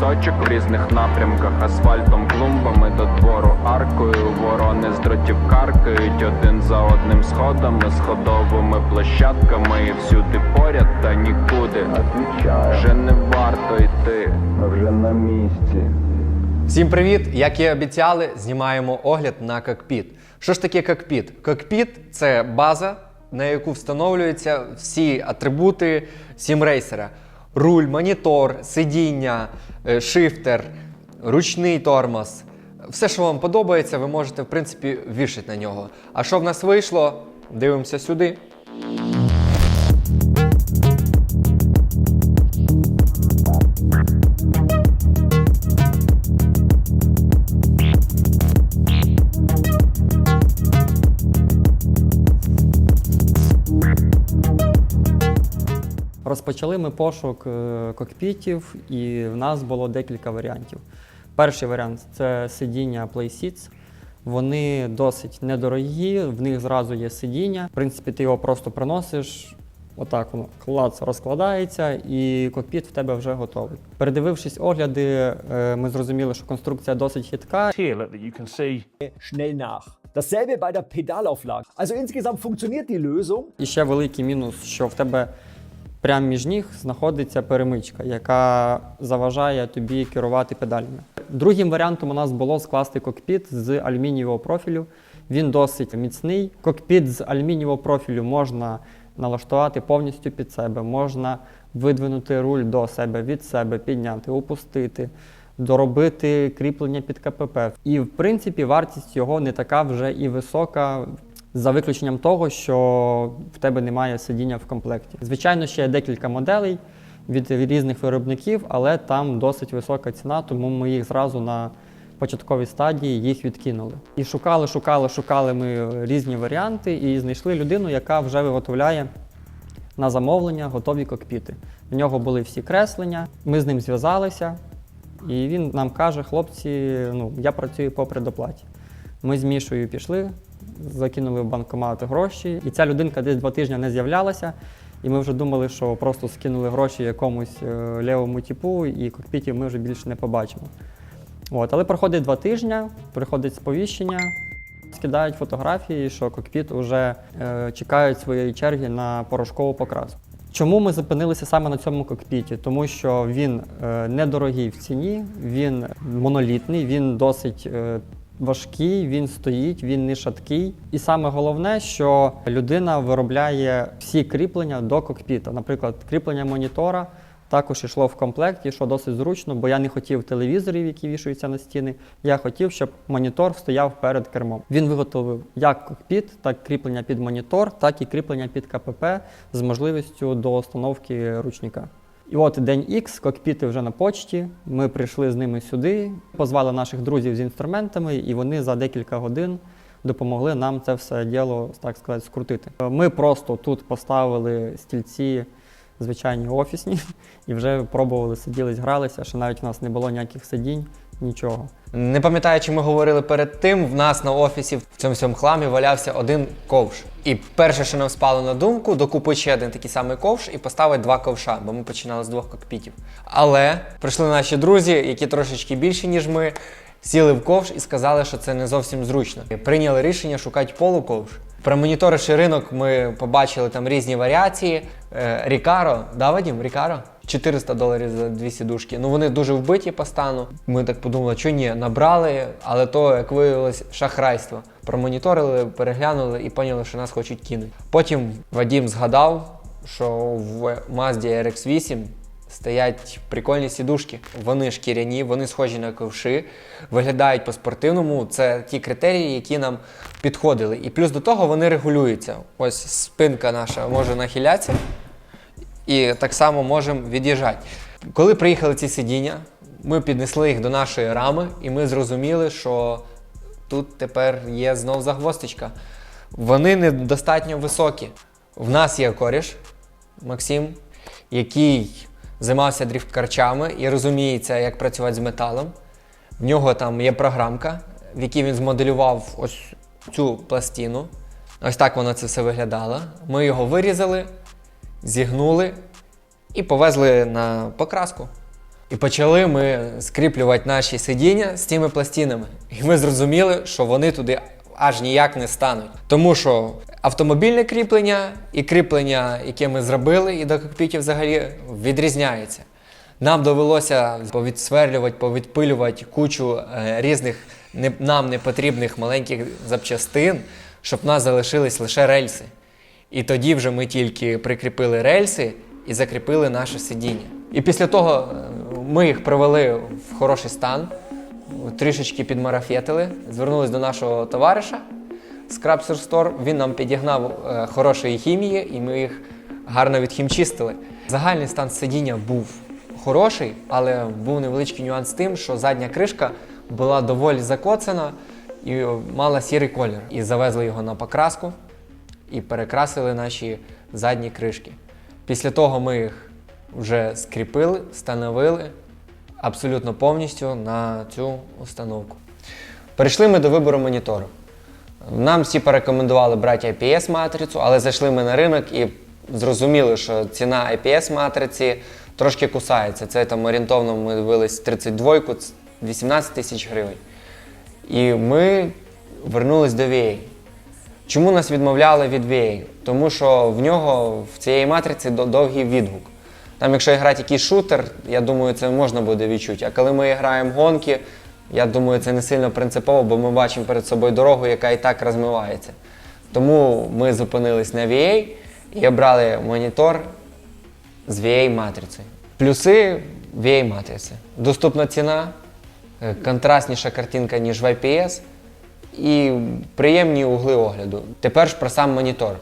точок в різних напрямках, асфальтом, клумбами до двору, аркою, ворони з дротів каркають один за одним сходами, сходовими площадками, і всюди поряд та нікуди. Вже не варто йти, ми вже на місці. Всім привіт! Як і обіцяли, знімаємо огляд на кокпіт. Що ж таке кокпіт? Кокпіт це база, на яку встановлюються всі атрибути сімрейсера: руль, монітор, сидіння, е, шифтер, ручний тормоз. Все, що вам подобається, ви можете в принципі вішати на нього. А що в нас вийшло? Дивимося сюди. Розпочали ми пошук е, кокпітів, і в нас було декілька варіантів. Перший варіант це сидіння PlaySeats. Вони досить недорогі, в них зразу є сидіння. В принципі, ти його просто приносиш, отак воно клац розкладається, і кокпіт в тебе вже готовий. Передивившись огляди, е, ми зрозуміли, що конструкція досить хитка. Dasselbe bei der Pedalauflage. Also insgesamt funktioniert die Lösung. І ще великий мінус, що в тебе прямо між ніг знаходиться перемичка, яка заважає тобі керувати педалями. Другим варіантом у нас було скласти кокпіт з алюмінієвого профілю. Він досить міцний. Кокпіт з алюмінієвого профілю можна налаштувати повністю під себе, можна видвинути руль до себе, від себе, підняти, опустити, доробити кріплення під КПП. І в принципі вартість його не така вже і висока. За виключенням того, що в тебе немає сидіння в комплекті. Звичайно, ще є декілька моделей від різних виробників, але там досить висока ціна, тому ми їх зразу на початковій стадії їх відкинули. І шукали, шукали, шукали ми різні варіанти і знайшли людину, яка вже виготовляє на замовлення готові кокпіти. В нього були всі креслення. Ми з ним зв'язалися, і він нам каже: хлопці, ну я працюю по предоплаті. Ми з Мішою пішли, закинули в банкомат гроші, і ця людинка десь два тижні не з'являлася. І ми вже думали, що просто скинули гроші якомусь е, лівому типу, і кокпітів ми вже більше не побачимо. От, але проходить два тижні, приходить сповіщення, скидають фотографії, що кокпіт вже е, чекають своєї черги на порошкову покраску. Чому ми зупинилися саме на цьому кокпіті? Тому що він е, недорогий в ціні, він монолітний, він досить е, важкий, він стоїть, він не шаткий. І саме головне, що людина виробляє всі кріплення до кокпіта. Наприклад, кріплення монітора також йшло в комплекті, що досить зручно, бо я не хотів телевізорів, які вішаються на стіни. Я хотів, щоб монітор стояв перед кермом. Він виготовив як кокпіт, так кріплення під монітор, так і кріплення під КПП з можливістю до установки ручника. І от день X, кокпіти вже на почті. Ми прийшли з ними сюди, позвали наших друзів з інструментами, і вони за декілька годин допомогли нам це все діло, так сказати, скрутити. Ми просто тут поставили стільці звичайні офісні і вже пробували, сиділись, гралися, що навіть у нас не було ніяких сидінь, нічого. Не пам'ятаю, чи ми говорили перед тим. В нас на офісі в цьому всьому хламі валявся один ковш. І перше, що нам спало на думку, докупити ще один такий самий ковш і поставити два ковша, бо ми починали з двох кокпітів. Але прийшли наші друзі, які трошечки більші, ніж ми, сіли в ковш і сказали, що це не зовсім зручно. Прийняли рішення шукати полуковш. Промоніторивши ринок, ми побачили там різні варіації. Е, Рікаро, да, Вадім? Рікаро? 400 доларів за дві сідушки. Ну вони дуже вбиті по стану. Ми так подумали, що ні, набрали, але то, як виявилось, шахрайство. Промоніторили, переглянули і поняли, що нас хочуть кинути. Потім Вадім згадав, що в Mazda RX-8 стоять прикольні сідушки. Вони шкіряні, вони схожі на ковши, виглядають по-спортивному. Це ті критерії, які нам підходили. І плюс до того вони регулюються. Ось спинка наша може нахилятися і так само можемо від'їжджати. Коли приїхали ці сидіння, ми піднесли їх до нашої рами, і ми зрозуміли, що тут тепер є знов загвоздочка. Вони недостатньо високі. В нас є коріш Максим, який займався дріфткарчами і розуміється, як працювати з металом. В нього там є програмка, в якій він змоделював ось цю пластину. Ось так воно це все виглядало. Ми його вирізали, зігнули і повезли на покраску. І почали ми скріплювати наші сидіння з тими пластинами. І ми зрозуміли, що вони туди аж ніяк не стануть. Тому що автомобільне кріплення і кріплення, яке ми зробили, і до кокпітів взагалі відрізняється. Нам довелося повідсверлювати, повідпилювати кучу е, різних нам непотрібних маленьких запчастин, щоб в нас залишились лише рельси. І тоді вже ми тільки прикріпили рельси і закріпили наше сидіння. І після того е, ми їх привели в хороший стан, трішечки підмарафетили, звернулись до нашого товариша з Crabster Store. Він нам підігнав е, хорошої хімії, і ми їх гарно відхімчистили. Загальний стан сидіння був хороший, але був невеличкий нюанс тим, що задня кришка була доволі закоцана і мала сірий колір. І завезли його на покраску і перекрасили наші задні кришки. Після того ми їх вже скріпили, встановили абсолютно повністю на цю установку. Перейшли ми до вибору монітору. Нам всі порекомендували брати IPS-матрицю, але зайшли ми на ринок і зрозуміли, що ціна IPS-матриці трошки кусається. Це там орієнтовно ми дивились 32 18 тисяч гривень. І ми вернулись до VA. Чому нас відмовляли від VA? Тому що в нього в цієї матриці довгий відгук. Там, якщо грати якийсь шутер, я думаю, це можна буде відчути. А коли ми граємо гонки, я думаю, це не сильно принципово, бо ми бачимо перед собою дорогу, яка і так розмивається. Тому ми зупинились на VA і обрали монітор з VA-матрицею. Плюси VA-матриці. Доступна ціна, е, контрастніша картинка, ніж в IPS, і приємні угли огляду. Тепер ж про сам монітор.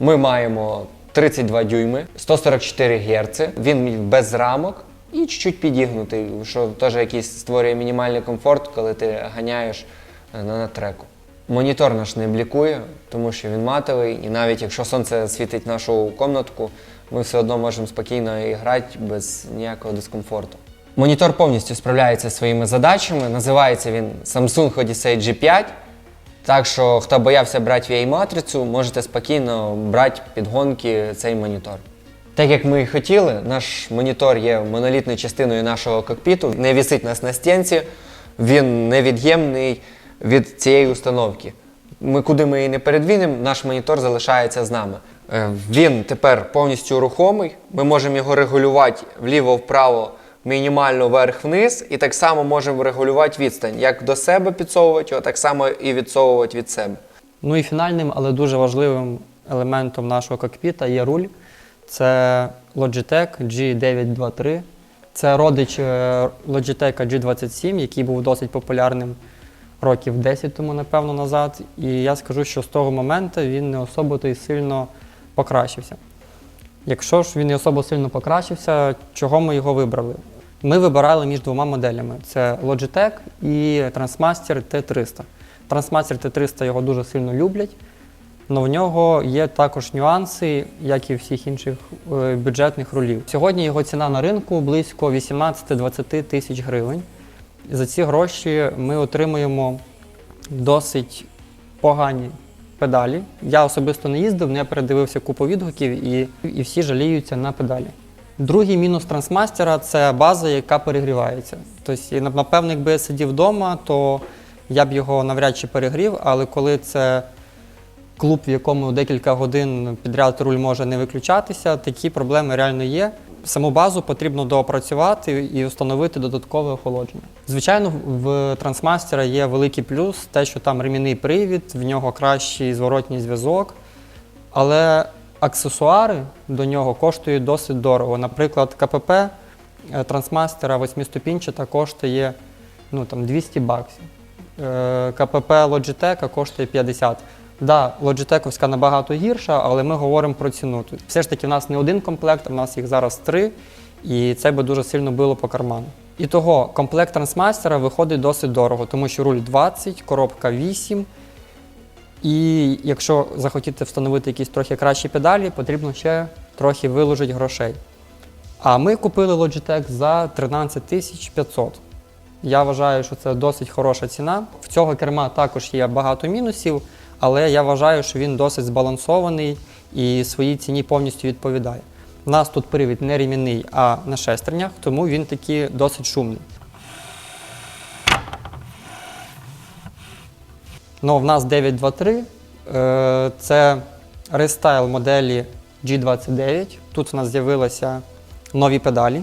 Ми маємо 32 дюйми, 144 Гц, він без рамок і чуть-чуть підігнутий, що теж якийсь створює мінімальний комфорт, коли ти ганяєш е, на, треку. Монітор наш не блікує, тому що він матовий, і навіть якщо сонце світить нашу комнатку, ми все одно можемо спокійно і грати без ніякого дискомфорту. Монітор повністю справляється зі своїми задачами. Називається він Samsung Odyssey G5. Так що, хто боявся брати VA-матрицю, можете спокійно брати під гонки цей монітор. Так як ми і хотіли, наш монітор є монолітною частиною нашого кокпіту, не вісить нас на стінці, він невід'ємний від цієї установки. Ми куди ми її не передвінемо, наш монітор залишається з нами. Е, Він тепер повністю рухомий. Ми можемо його регулювати вліво-вправо, мінімально вверх-вниз, і так само можемо регулювати відстань. Як до себе підсовувати його, так само і відсовувати від себе. Ну і фінальним, але дуже важливим елементом нашого кокпіта є руль. Це Logitech G923. Це родич е, Logitech G27, який був досить популярним років 10 тому, напевно, назад. І я скажу, що з того моменту він не особо то й сильно покращився. Якщо ж він не особо сильно покращився, чого ми його вибрали? Ми вибирали між двома моделями: це Logitech і Transmaster T300. Transmaster T300 його дуже сильно люблять, але в нього є також нюанси, як і всіх інших е, бюджетних рулів. Сьогодні його ціна на ринку близько 18-20 тисяч гривень. За ці гроші ми отримуємо досить погані педалі. Я особисто не їздив, я передивився купу відгуків і, і всі жаліються на педалі. Другий мінус трансмастера це база, яка перегрівається. Тобто, напевно, якби я сидів вдома, то я б його навряд чи перегрів, але коли це клуб, в якому декілька годин підряд руль може не виключатися, такі проблеми реально є. Саму базу потрібно доопрацювати і встановити додаткове охолодження. Звичайно, в трансмастера є великий плюс, те, що там ремінний привід, в нього кращий зворотній зв'язок, але аксесуари до нього коштують досить дорого. Наприклад, КПП е, трансмастера 8-ступінчата коштує ну, там, 200 баксів. Е, КПП Logitech коштує 50. Да, Logitech набагато гірша, але ми говоримо про ціну. Все ж таки в нас не один комплект, в нас їх зараз три, і це би дуже сильно било по карману. І того комплект трансмастера виходить досить дорого, тому що руль 20, коробка 8. І якщо захотіти встановити якісь трохи кращі педалі, потрібно ще трохи виложити грошей. А ми купили Logitech за 13 тисяч 500. Я вважаю, що це досить хороша ціна. В цього керма також є багато мінусів, але я вважаю, що він досить збалансований і своїй ціні повністю відповідає. У нас тут привід не рімінний, а на шестернях, тому він такий досить шумний. Ну, в нас 923. Е, Це рестайл моделі G29. Тут в нас з'явилися нові педалі.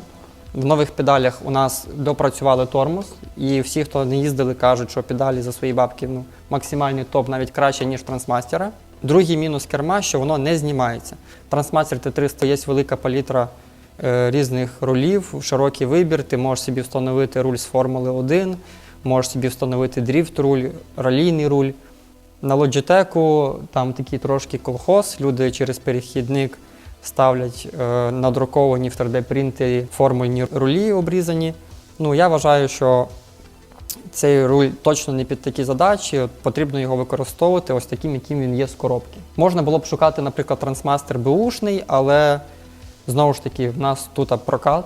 В нових педалях у нас допрацювали тормоз, і всі, хто не їздили, кажуть, що педалі за свої бабки ну, максимальний топ навіть краще, ніж трансмастера. Другий мінус керма, що воно не знімається. Трансмастер Т300 є велика палітра е, різних рулів, широкий вибір. Ти можеш собі встановити руль з Формули 1, можеш собі встановити дріфт руль, ралійний руль. На Logitech там такий трошки колхоз, люди через перехідник ставлять е, надруковані в 3D-принтері формульні рулі обрізані. Ну, я вважаю, що цей руль точно не під такі задачі, потрібно його використовувати ось таким, яким він є з коробки. Можна було б шукати, наприклад, трансмастер беушний, але знову ж таки, в нас тут прокат,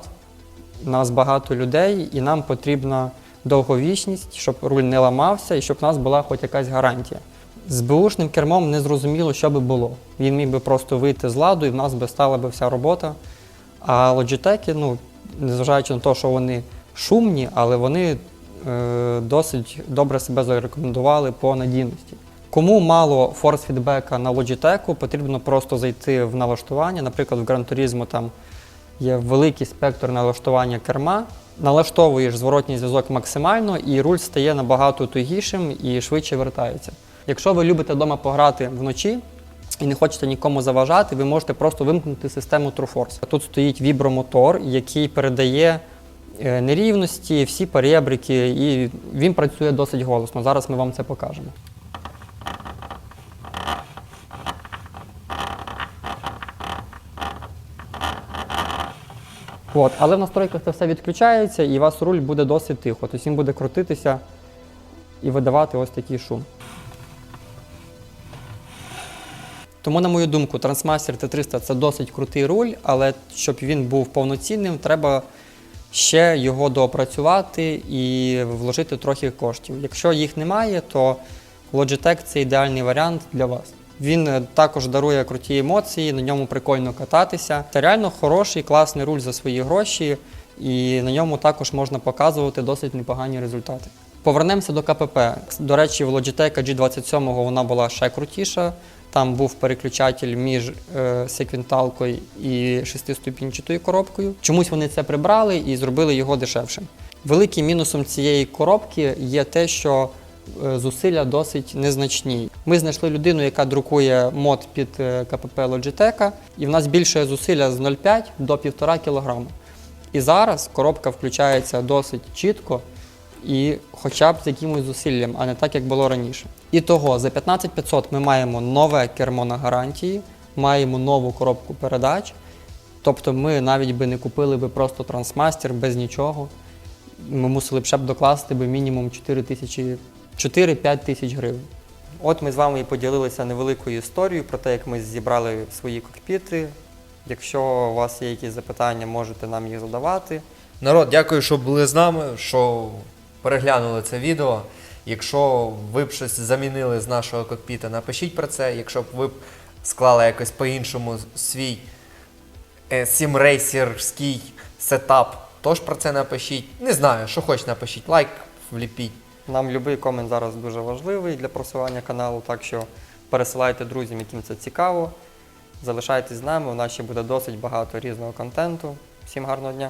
у нас багато людей, і нам потрібна довговічність, щоб руль не ламався і щоб у нас була хоч якась гарантія. З беушним кермом не зрозуміло, що би було. Він міг би просто вийти з ладу і в нас би стала би вся робота. А Logitech, ну, незважаючи на те, що вони шумні, але вони е, досить добре себе зарекомендували по надійності. Кому мало форс-фідбека на Logitech, потрібно просто зайти в налаштування. Наприклад, в Gran Turismo там є великий спектр налаштування керма. Налаштовуєш зворотній зв'язок максимально, і руль стає набагато тугішим і швидше вертається. Якщо ви любите вдома пограти вночі і не хочете нікому заважати, ви можете просто вимкнути систему TrueForce. Тут стоїть вібромотор, який передає е, нерівності, всі перебрики, і він працює досить голосно. Зараз ми вам це покажемо. От, але в настройках це все відключається, і у вас руль буде досить тихо. Тобто він буде крутитися і видавати ось такий шум. Тому, на мою думку, Transmaster T300 це досить крутий руль, але щоб він був повноцінним, треба ще його доопрацювати і вложити трохи коштів. Якщо їх немає, то Logitech це ідеальний варіант для вас. Він е, також дарує круті емоції, на ньому прикольно кататися. Це реально хороший, класний руль за свої гроші, і на ньому також можна показувати досить непогані результати. Повернемося до КПП. До речі, в Logitech G27 вона була ще крутіша. Там був переключатель між е, секвенталкою і шестиступінчатою коробкою. Чомусь вони це прибрали і зробили його дешевшим. Великим мінусом цієї коробки є те, що зусилля досить незначні. Ми знайшли людину, яка друкує мод під е, КПП Logitech, і в нас більше зусилля з 0,5 до 1,5 кг. І зараз коробка включається досить чітко і хоча б з якимось зусиллям, а не так, як було раніше. І того за 15500 ми маємо нове кермо на гарантії, маємо нову коробку передач. Тобто ми навіть би не купили би просто трансмастер без нічого. Ми мусили б ще б докласти би мінімум 4 тисячі 4-5 тисяч гривень. От ми з вами і поділилися невеликою історією про те, як ми зібрали свої кокпіти. Якщо у вас є якісь запитання, можете нам їх задавати. Народ, дякую, що були з нами, що переглянули це відео. Якщо ви б щось замінили з нашого кокпіта, напишіть про це. Якщо б ви б склали якось по-іншому свій е, сімрейсерський сетап, тож про це напишіть. Не знаю, що хоч напишіть, лайк вліпіть. Нам будь-який комент зараз дуже важливий для просування каналу, так що пересилайте друзям, яким це цікаво. Залишайтесь з нами, у нас ще буде досить багато різного контенту. Всім гарного дня!